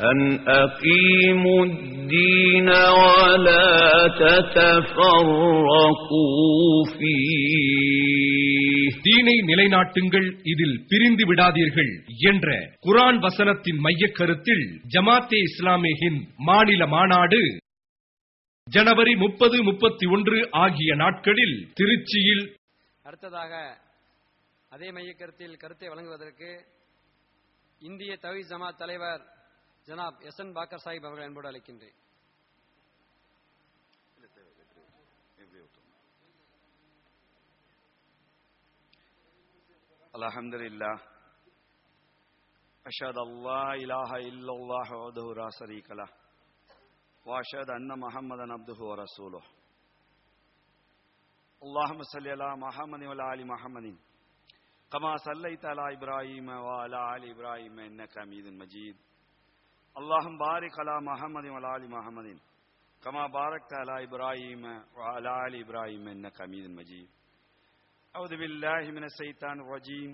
أن أقيموا الدين ولا تتفرقوا فيه தீனை நிலைநாட்டுங்கள் இதில் பிரிந்து விடாதீர்கள் என்ற குரான் வசனத்தின் மையக் கருத்தில் ஜமாத்தே இஸ்லாமே ஹிந்த் மாநில மாநாடு ஜனவரி முப்பது முப்பத்தி ஒன்று ஆகிய நாட்களில் திருச்சியில் அடுத்ததாக அதே மையக்கருத்தில் கருத்தை வழங்குவதற்கு இந்திய தவி ஜமாத் தலைவர் ஜனாப் எஸ் என் பாக்கர் சாஹிப் அவர்கள் என்போடு அழைக்கின்றேன். الحمد لله أشهد الله إله إلا الله وحده لا شريك له وأشهد أن محمدا عبده ورسوله اللهم صل على محمد وعلى آل محمد كما صليت على إبراهيم وعلى آل إبراهيم إنك حميد مجيد اللهم بارك على محمد وعلى آل محمد كما باركت على إبراهيم وعلى آل إبراهيم إنك حميد مجيد أعوذ بالله من الشيطان الرجيم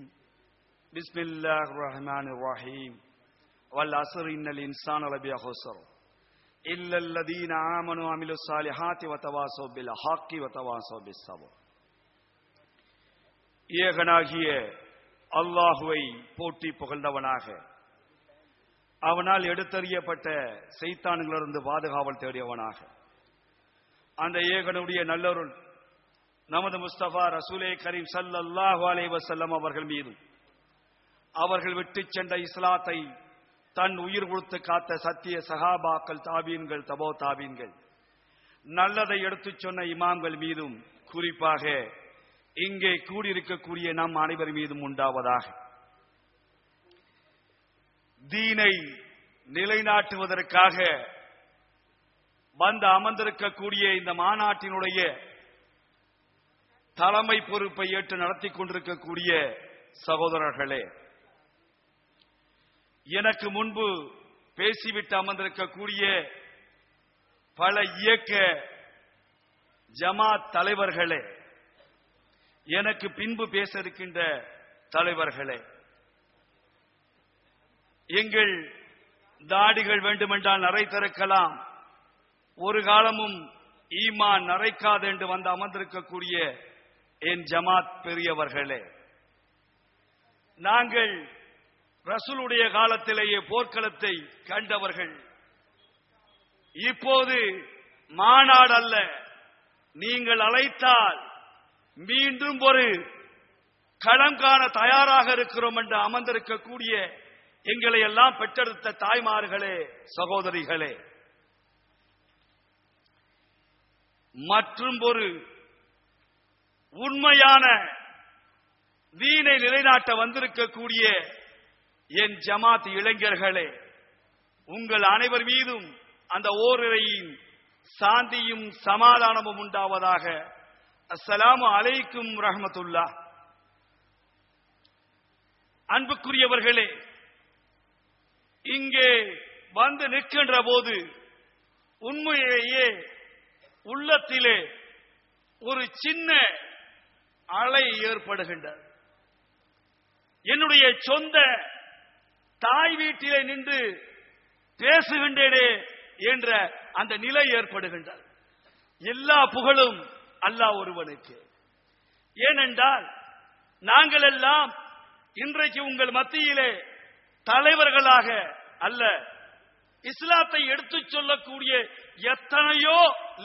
بسم الله الرحمن الرحيم والعصر إن الإنسان لفي خسر إلا الذين آمنوا وعملوا الصالحات وتواصوا بالحق وتواصوا بالصبر ஏகனாகிய அல்லாஹுவை போற்றி புகழ்ந்தவனாக அவனால் எடுத்தறியப்பட்ட செய்தான்களிலிருந்து பாதுகாவல் தேடியவனாக. அந்த ஏகனுடைய நல்லருள் நமது முஸ்தபா ரசூலே கரீம் சல்லல்லாஹு அலைஹி வஸல்லம் அவர்கள் மீதும் அவர்கள் விட்டு சென்ற இஸ்லாத்தை தன் உயிர் கொடுத்து காத்த சத்திய சகாபாக்கள் தாபீன்கள் தபோ தாபீன்கள் நல்லதை எடுத்துச் சொன்ன இமாம்கள் மீதும் குறிப்பாக இங்கே கூடியிருக்கக்கூடிய நம் அனைவர் மீதும் உண்டாவதாக. தீனை நிலைநாட்டுவதற்காக வந்து அமர்ந்திருக்கக்கூடிய இந்த மாநாட்டினுடைய தலைமை பொறுப்பை ஏற்று நடத்தி கொண்டிருக்கக்கூடிய சகோதரர்களே எனக்கு முன்பு பேசிவிட்டு அமர்ந்திருக்கக்கூடிய பல இயக்க ஜமாத் தலைவர்களே எனக்கு பின்பு பேச இருக்கின்ற தலைவர்களே எங்கள் தாடிகள் வேண்டுமென்றால் நரை திறக்கலாம். ஒரு காலமும் ஈமான் நரைக்காது என்று வந்து அமர்ந்திருக்கக்கூடிய என் ஜமாத் பெரியவர்களே நாங்கள் ரசூலுடைய காலத்திலேயே போர்க்களத்தை கண்டவர்கள். இப்போது மாநாடு அல்ல நீங்கள் அழைத்தால் மீண்டும் ஒரு களம் காண தயாராக இருக்கிறோம் என்று அமர்ந்திருக்கக்கூடிய எங்களை எல்லாம் பெற்றெடுத்த தாய்மார்களே சகோதரிகளே மற்றும் ஒரு உண்மையான வீணை நிலைநாட்ட வந்திருக்கக்கூடிய என் ஜமாத் இளைஞர்களே உங்கள் அனைவர் மீதும் அந்த ஓரிரையின் சாந்தியும் சமாதானமும் உண்டாவதாக அஸ்லாம் அலைக்கும் ரஹமத்துல்லா. அன்புக்குரியவர்களே இங்கே வந்து நிற்கின்ற போது உண்மையிலேயே உள்ளத்திலே ஒரு சின்ன அலை ஏற்படுகின்றது. என்னுடைய சொந்த தாய் வீட்டிலே நின்று பேசுகின்றேனே என்ற அந்த நிலை ஏற்படுகின்றது. எல்லா புகழும் அல்லாஹ் ஒருவனுக்கு. ஏனென்றால் நாங்கள் எல்லாம் இன்றைக்கு உங்கள் மத்தியிலே தலைவர்களாக அல்ல. இஸ்லாத்தை எடுத்து சொல்லக்கூடிய எத்தனையோ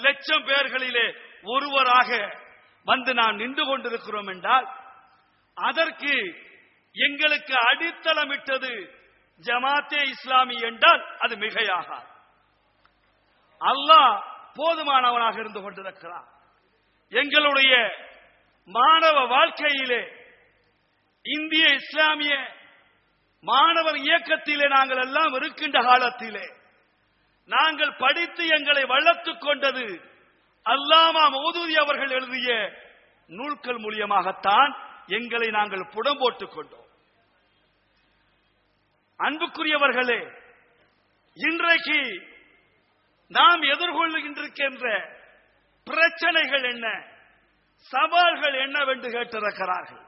லட்சம் பேர்களிலே ஒருவராக வந்து நாம் நின்று கொண்டிருக்கிறோம் என்றால் அதற்கு எங்களுக்கு அடித்தளமிட்டது ஜமாத்தே இஸ்லாமி என்றால் அது மிகையாகாது. அல்லாஹ் போதுமானவனாக இருந்து கொண்டிருக்கிறான். எங்களுடைய மாணவ வாழ்க்கையிலே இந்திய இஸ்லாமிய மாணவர் இயக்கத்திலே நாங்கள் எல்லாம் இருக்கின்ற காலத்திலே நாங்கள் படித்து எங்களை வளர்த்துக் கொண்டது அல்லாமா மௌதூதி அவர்கள் எழுதிய நூல்கள் மூலியமாகத்தான் எங்களை நாங்கள் புடம் போட்டுக் கொண்டோம். அன்புக்குரியவர்களே இன்றைக்கு நாம் எதிர்கொள்ளுகின்றிருக்கின்ற பிரச்சனைகள் என்ன சவால்கள் என்னவென்று கேட்டிருக்கிறார்கள்.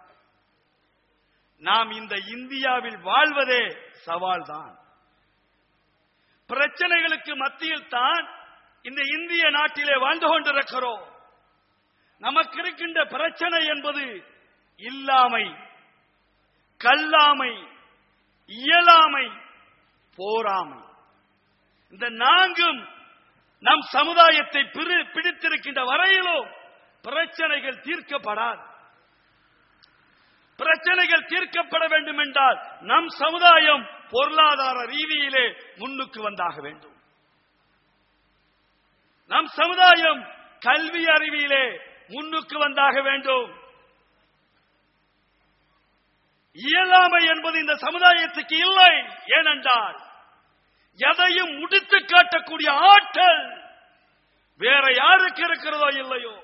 நாம் இந்த இந்தியாவில் வாழ்வதே சவால்தான். பிரச்சனைகளுக்கு மத்தியில் தான் இந்த இந்திய நாட்டிலே வாழ்ந்து கொண்டிருக்கிறோம். நமக்கு இருக்கின்ற பிரச்சனை என்பது இல்லாமை கல்லாமை இயலாமை போராமை. இந்த நான்கும் நம் சமுதாயத்தை பிரி- பிடித்திருக்கின்ற வரையிலும் பிரச்சனைகள் தீர்க்கப்படாது. பிரச்சனைகள் தீர்க்கப்பட வேண்டும் என்றால் நம் சமுதாயம் பொருளாதார ரீதியிலே முன்னுக்கு வந்தாக வேண்டும். நம் சமுதாயம் கல்வி அறிவியிலே முன்னுக்கு வந்தாக வேண்டும். இயலாமை என்பது இந்த சமுதாயத்துக்கு இல்லை. ஏனென்றால் எதையும் முடித்து காட்டக்கூடிய ஆற்றல் வேற யாருக்கு இருக்கிறதோ இல்லையோ?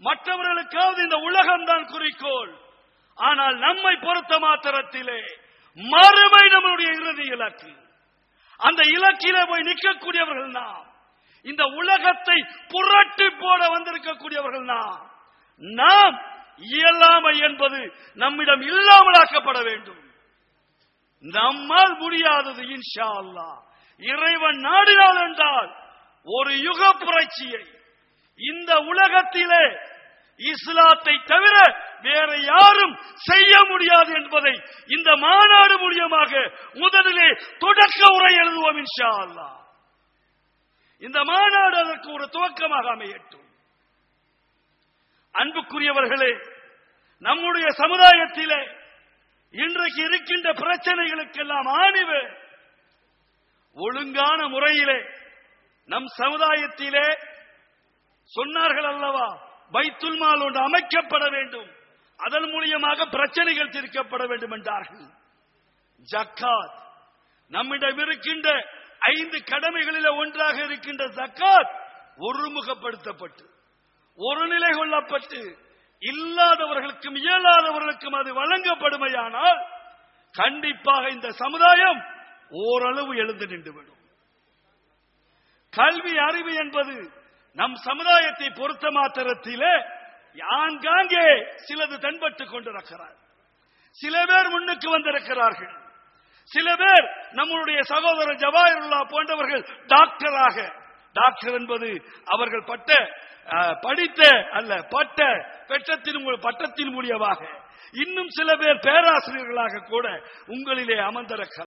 மற்றவர்களுக்காவது இந்த உலகம்தான் குறிக்கோள். ஆனால் நம்மை பொறுத்த மாத்திரத்திலே மறுமை நம்மளுடைய இறுதி இலக்கு. அந்த இலக்கிலே போய் நிற்கக்கூடியவர்கள் நாம். இந்த உலகத்தை புரட்டி போட வந்திருக்கக்கூடியவர்கள் நாம். நாம் இயலாமை என்பது நம்மிடம் இல்லாமலாக்கப்பட வேண்டும். நம்மால் முடியாதது இன்ஷா அல்லாஹ் இறைவன் நாடினால் என்றால் ஒரு யுக புரட்சியை இந்த உலகத்திலே இஸ்லாத்தை தவிர வேற யாரும் செய்ய முடியாது என்பதை இந்த மாநாடு மூலியமாக முதலிலே தொடக்க உரை எழுதுவோம் இன்ஷா அல்லா இந்த மாநாடு அதற்கு ஒரு துவக்கமாக அமையட்டும். அன்புக்குரியவர்களே நம்முடைய சமுதாயத்திலே இன்றைக்கு இருக்கின்ற பிரச்சனைகளுக்கெல்லாம் ஆணிவு ஒழுங்கான முறையிலே நம் சமுதாயத்திலே சொன்னார்கள் அல்லவா வைத்துல்மால் ஒன்று அமைக்கப்பட வேண்டும். அதன் மூலியமாக பிரச்சனைகள் தீர்க்கப்பட வேண்டும் என்றார்கள். ஜக்காத். நம்மிடம் இருக்கின்ற ஐந்து கடமைகளில ஒன்றாக இருக்கின்ற ஜக்காத் ஒருமுகப்படுத்தப்பட்டு ஒரு நிலை கொள்ளப்பட்டு இல்லாதவர்களுக்கும் இயலாதவர்களுக்கும் அது வழங்கப்படுமையானால் கண்டிப்பாக இந்த சமுதாயம் ஓரளவு எழுந்து நின்றுவிடும். கல்வி அறிவு என்பது நம் சமுதாயத்தை பொறுத்த மாத்திரத்திலே ஆங்காங்கே சிலது தென்பட்டுக் கொண்டிருக்கிறார். சில பேர் முன்னுக்கு வந்திருக்கிறார்கள். சில பேர் நம்முடைய சகோதரர் ஜவாஹருல்லா போன்றவர்கள் டாக்டராக. டாக்டர் என்பது அவர்கள் பட்ட படித்த அல்ல பட்ட பெற்றத்தின் பட்டத்தின் மூலியமாக. இன்னும் சில பேர் பேராசிரியர்களாக கூட உங்களிலே அமர்ந்திருக்கிறார்